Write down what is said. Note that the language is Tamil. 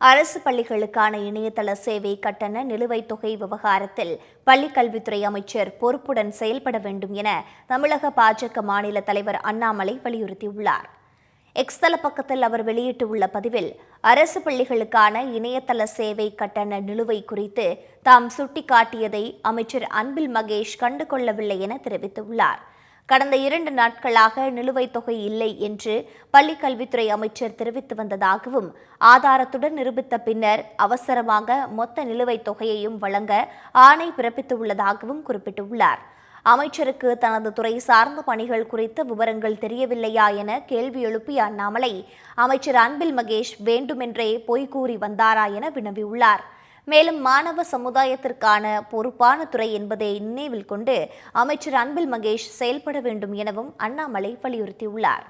அரசு பள்ளிகளுக்கான இணையதள சேவை கட்டண நிலுவைத் தொகை விவகாரத்தில் பள்ளிக்கல்வித்துறை அமைச்சர் பொறுப்புடன் செயல்பட வேண்டும் என தமிழக பாஜக மாநில தலைவர் அண்ணாமலை வலியுறுத்தியுள்ளார். எக்ஸ் தள பக்கத்தில் அவர் வெளியிட்டுள்ள பதிவில் அரசு பள்ளிகளுக்கான இணையதள சேவை கட்டண நிலுவை குறித்து தாம் சுட்டிக்காட்டியதை அமைச்சர் அன்பில் மகேஷ் கண்டுகொள்ளவில்லை என தெரிவித்துள்ளார். கடந்த இரண்டு நாட்களாக நிலுவைத் தொகை இல்லை என்று பள்ளிக் கல்வித்துறை அமைச்சர் தெரிவித்து வந்ததாகவும் ஆதாரத்துடன் நிரூபித்த பின்னர் அவசரமாக மொத்த நிலுவைத் தொகையையும் வழங்க ஆணை பிறப்பித்துள்ளதாகவும் குறிப்பிட்டுள்ளார். அமைச்சருக்கு தனது துறை சார்ந்த பணிகள் குறித்த விவரங்கள் தெரியவில்லையா என கேள்வி எழுப்பிய அண்ணாமலை அமைச்சர் அன்பில் மகேஷ் வேண்டுமென்றே பொய் கூறி வந்தாரா என வினவியுள்ளார். மேலும் மாணவ சமுதாயத்திற்கான பொறுப்பான துறை என்பதை நினைவில் கொண்டு அமைச்சர் அன்பில் மகேஷ் செயல்பட வேண்டும் எனவும் அண்ணாமலை வலியுறுத்தியுள்ளார்.